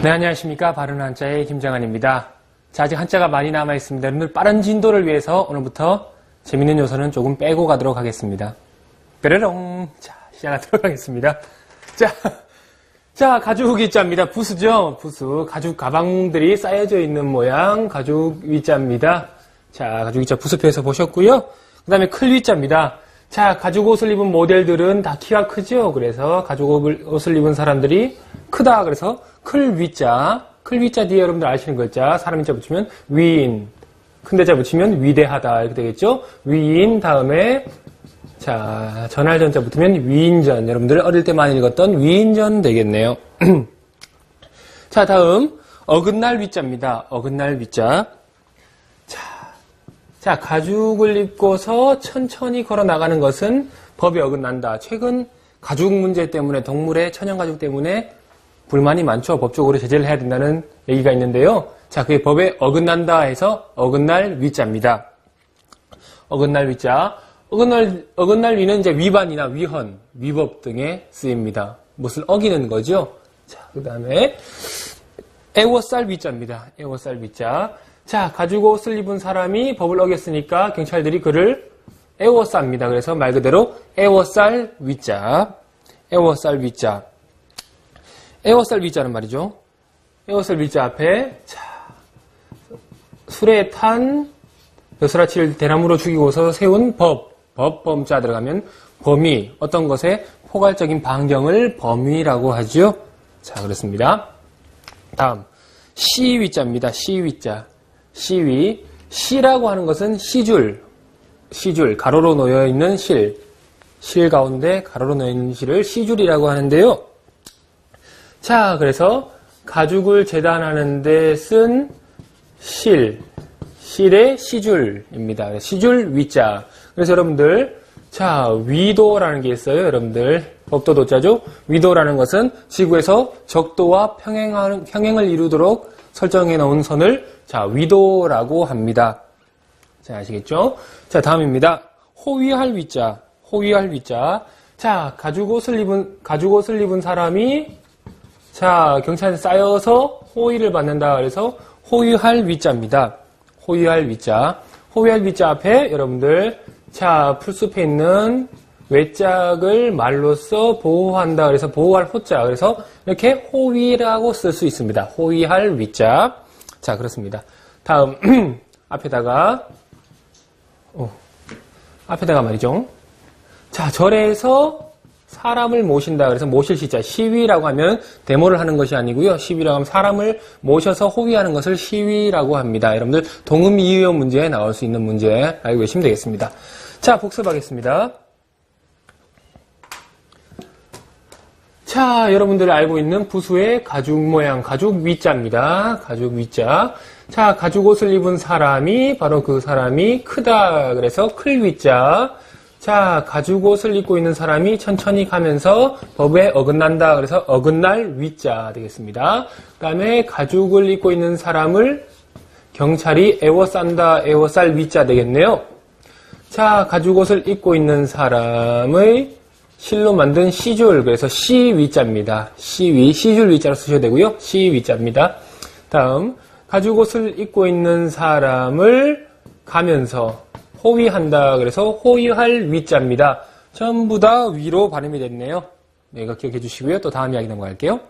네, 안녕하십니까. 바른 한자의 김정환입니다. 자, 아직 한자가 많이 남아있습니다. 여러분들 빠른 진도를 위해서 오늘부터 재밌는 요소는 조금 빼고 가도록 하겠습니다. 뾰로롱. 자, 시작하도록 하겠습니다. 자, 자, 가죽 위자입니다. 부수죠? 부수. 가죽 가방들이 쌓여져 있는 모양 가죽 위자입니다. 자, 가죽 위자 부수표에서 보셨고요. 그 다음에 클 위자입니다. 자, 가죽 옷을 입은 모델들은 다 키가 크죠? 그래서 가죽 옷을 입은 사람들이 크다. 그래서 클 위자. 클 위자 뒤에 여러분들 아시는 글자, 사람 인자 붙이면 위인. 큰 대자 붙이면 위대하다. 이렇게 되겠죠? 위인 다음에 자, 전할전자 붙으면 위인전. 여러분들 어릴 때 많이 읽었던 위인전 되겠네요. 자, 다음 어긋날 위자입니다. 어긋날 위자. 자, 자, 가죽을 입고서 천천히 걸어 나가는 것은 법이 어긋난다. 최근 가죽 문제 때문에 동물의 천연 가죽 때문에 불만이 많죠. 법적으로 제재를 해야 된다는 얘기가 있는데요. 자, 그게 법에 어긋난다 해서 어긋날 위자입니다. 어긋날 위자. 어긋날, 어긋날 위는 이제 위반이나 위헌, 위법 등에 쓰입니다. 무엇을 어기는 거죠. 자, 그 다음에 애워쌀 위자입니다. 애워쌀 위자. 자, 가지고 옷을 입은 사람이 법을 어겼으니까 경찰들이 그를 애워쌉니다. 그래서 말 그대로 애워쌀 위자. 애워쌀 위자. 애워쌀 위자는 말이죠. 애워쌀 위자 앞에 자, 술에 탄 벼슬아치를 대나무로 죽이고서 세운 법, 법범자 들어가면 범위, 어떤 것에 포괄적인 반경을 범위라고 하죠. 자, 그렇습니다. 다음, 시위자입니다. 시위자. 시위. 시라고 하는 것은 시줄, 시줄, 가로로 놓여 있는 실. 실 가운데 가로로 놓여 있는 실을 시줄이라고 하는데요. 자, 그래서 가죽을 재단하는데 쓴 실, 실의 시줄입니다. 시줄 위자. 그래서 여러분들, 자, 위도라는 게 있어요. 여러분들, 법도 도자죠? 위도라는 것은 지구에서 적도와 평행하는, 평행을 이루도록 설정해 놓은 선을, 자, 위도라고 합니다. 자, 아시겠죠? 자, 다음입니다. 호위할 위자. 호위할 위자. 자, 가죽 옷을 입은, 가죽 옷을 입은 사람이, 자, 경찰에 쌓여서 호위를 받는다. 그래서 호위할 위자입니다. 호위할 위자. 호위할 위자 앞에 여러분들 자 풀숲에 있는 외짝을 말로써 보호한다. 그래서 보호할 호자. 그래서 이렇게 호위라고 쓸 수 있습니다. 호위할 위자. 자 그렇습니다. 다음 앞에다가 어, 앞에다가 말이죠. 자 절에서 사람을 모신다. 그래서 모실 시자 시위라고 하면 데모를 하는 것이 아니고요. 시위라고 하면 사람을 모셔서 호위하는 것을 시위라고 합니다. 여러분들 동음 이의어 문제에 나올 수 있는 문제 알고 계시면 되겠습니다. 자, 복습하겠습니다. 자, 여러분들 알고 있는 부수의 가죽 모양, 가죽 위자입니다. 가죽 위자. 자, 가죽 옷을 입은 사람이 바로 그 사람이 크다. 그래서 클 위자. 자, 가죽 옷을 입고 있는 사람이 천천히 가면서 법에 어긋난다. 그래서 어긋날 위자 되겠습니다. 그 다음에 가죽을 입고 있는 사람을 경찰이 애워싼다. 애워쌀 위자 되겠네요. 자, 가죽 옷을 입고 있는 사람의 실로 만든 시줄, 그래서 시 위자입니다. 시위, 시줄 위자로 쓰셔야 되고요. 시 위자입니다. 다음, 가죽 옷을 입고 있는 사람을 가면서 호위한다. 그래서 호위할 위자입니다. 전부 다 위로 발음이 됐네요. 네, 이거 기억해 주시고요. 또 다음 이야기 넘어갈게요.